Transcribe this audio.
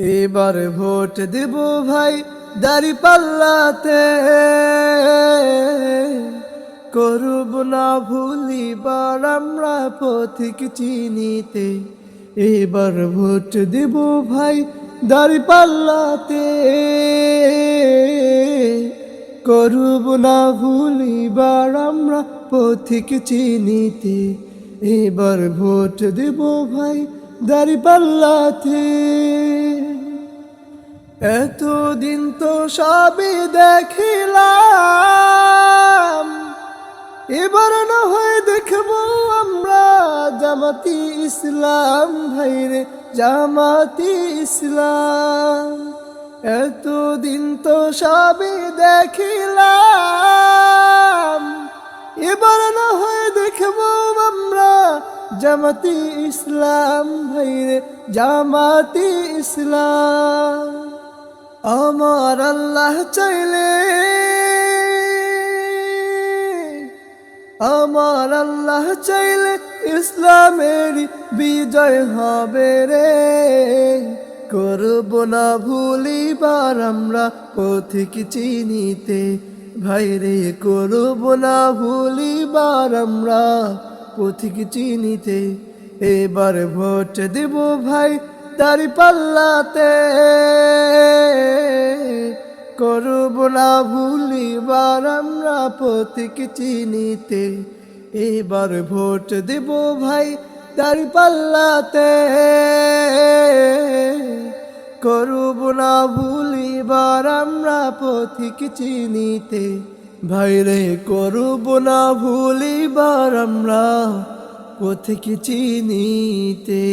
এবার ভোট দেব ভাই দাড়ি পাল্লাতে করব না ভুলিবার আমরা পথিক চিনিতে। এবার ভোট দেব ভাই দাড়ি পাল্লাতে করব না ভুলিবার আমরা পথিক চিনিতে। এবার ভোট দেব ভাই দাড়ি পাল্লাতে এতদিন তো সবই দেখিলাম। এবার না হয় দেখব আমরা জামাতি ইসলাম, ভাইরে জামাতি ইসলাম। এতদিন তো সবই দেখিলাম। এবার না হয় দেখব আমরা জামাতি ইসলাম, ভাইরে জামাতি ইসলাম। আমার আল্লাহ চাইলে, আমার আল্লাহ চাইলে ইসলামের বিজয় হবে রে। করব না ভুলিবার আমরা পথিক চিনিতে ভাইরে করব না ভুলিবার আমরা পথিক চিনিতে। এবার ভোট দেব ভাই তারি পাল্লাতে করব না ভুলিবার আমরা পথিক চিনিতে। এবার ভোট দেব ভাই তারি পাল্লাতে। করব না ভুলিবার আমরা পথিক চিনিতে। ভাইরে করব না ভুলিবার আমরা পথিক চিনিতে।